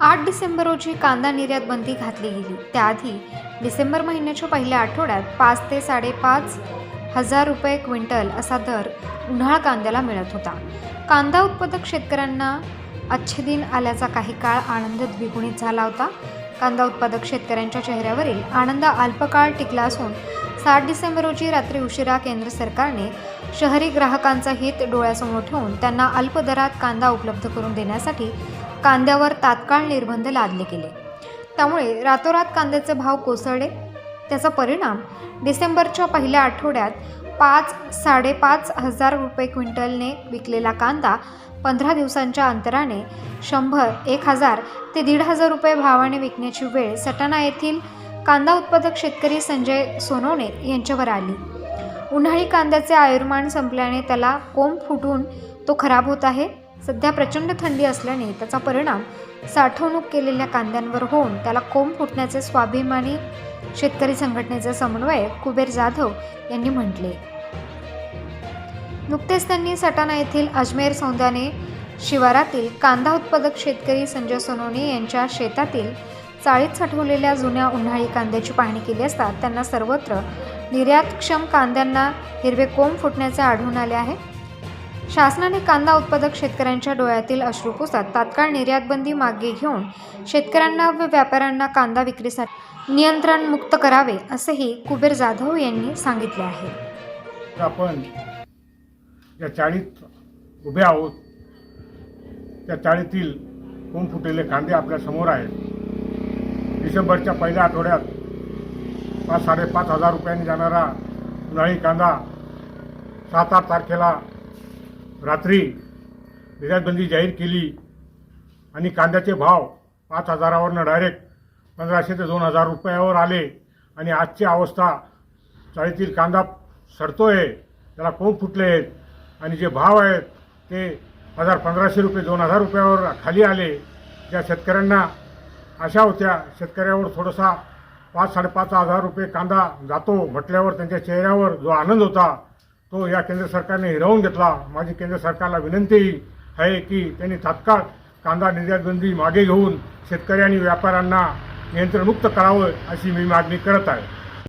आठ डिसेंबर रोजी कांदा निर्यात बंदी घातली गेली. त्याआधी डिसेंबर महिन्याच्या पहिल्या आठवड्यात पाच ते साडेपाच हजार रुपये क्विंटल असा दर उन्हाळ कांद्याला मिळत होता. कांदा उत्पादक शेतकऱ्यांना अच्छे दिन आल्याचा काही काळ आनंद द्विगुणित झाला होता. कांदा उत्पादक शेतकऱ्यांच्या चेहऱ्यावरील आनंद अल्पकाळ टिकला असून सात डिसेंबर रोजी रात्री उशिरा केंद्र सरकारने शहरी ग्राहकांचा हित डोळ्यासमोर ठेवून त्यांना अल्प दरात कांदा उपलब्ध करून देण्यासाठी कांद्यावर तात्काळ निर्बंध लादले गेले त्यामुळे रातोरात कांद्याचे भाव कोसळले. त्याचा परिणाम डिसेंबरच्या पहिल्या आठवड्यात पाच साडेपाच हजार रुपये क्विंटलने विकलेला कांदा पंधरा दिवसांच्या अंतराने शंभर एक हजार ते दीड हजार रुपये भावाने विकण्याची वेळ सटाणा येथील कांदा उत्पादक शेतकरी संजय सोनवणे यांच्यावर आली. उन्हाळी कांद्याचे आयुर्मान संपल्याने त्याला कोंब फुटून तो खराब होत आहे. सध्या प्रचंड थंडी असल्याने त्याचा परिणाम साठवणूक केलेल्या कांद्यांवर होऊन त्याला कोंब फुटण्याचे स्वाभिमानी शेतकरी संघटनेचे समन्वयक कुबेर जाधव यांनी म्हटले. नुकतेच त्यांनी सटाणा येथील अजमेर सौंदाने शिवारातील कांदा उत्पादक शेतकरी संजय सोनवणे यांच्या शेतातील चाळीत साठवलेल्या जुन्या उन्हाळी कांद्याची पाहणी केली असता त्यांना सर्वत्र निर्यातक्षम कांद्यांना हिरवे कोंब फुटण्याचे आढळून आले आहे. शासनाने कांदा उत्पादक शेतकऱ्यांच्या डोळ्यातील अश्रू तात्काळ निर्यातबंदी मागे घेऊन शेतकऱ्यांना व व्यापाऱ्यांना कांदा विक्रीसाठी नियंत्रण मुक्त करावे असेही कुबेर जाधव यांनी सांगितले आहे. आपण ज्या चाळीत उभे आहोत. त्या चाळीतील कोंब फुटलेले कांदे आपल्यासमोर आहेत. डिसेंबरच्या पहिल्या आठवड्यात पाच साडेपाच हजार रुपयांनी जाणारा उन्हाळी कांदा सात आठ तारखेला रात्री निर्यातबंदी जाहीर केली आणि कांद्याचे भाव पाच हजारावरनं डायरेक्ट पंधराशे ते दोन हजार रुपयावर आले आणि आजची अवस्था चाळीतील कांदा सडतोय त्याला कोंब फुटले आहेत आणि जे भाव आहेत ते हजार पंधराशे रुपये दोन हजार रुपयावर खाली आले. ज्या शेतकऱ्यांना आशा होत्या. शेतकऱ्यावर थोडासा पाच साडेपाच हजार रुपये कांदा जातो म्हटल्यावर त्यांच्या चेहऱ्यावर जो आनंद होता तो या केंद्र सरकारने हिरावून घेतला. माझी केंद्र सरकारला विनंतीही आहे की त्यांनी तात्काळ कांदा निर्यातबंदी मागे घेऊन शेतकरी आणि व्यापाऱ्यांना नियंत्रणमुक्त करावं अशी मी मागणी करत आहे.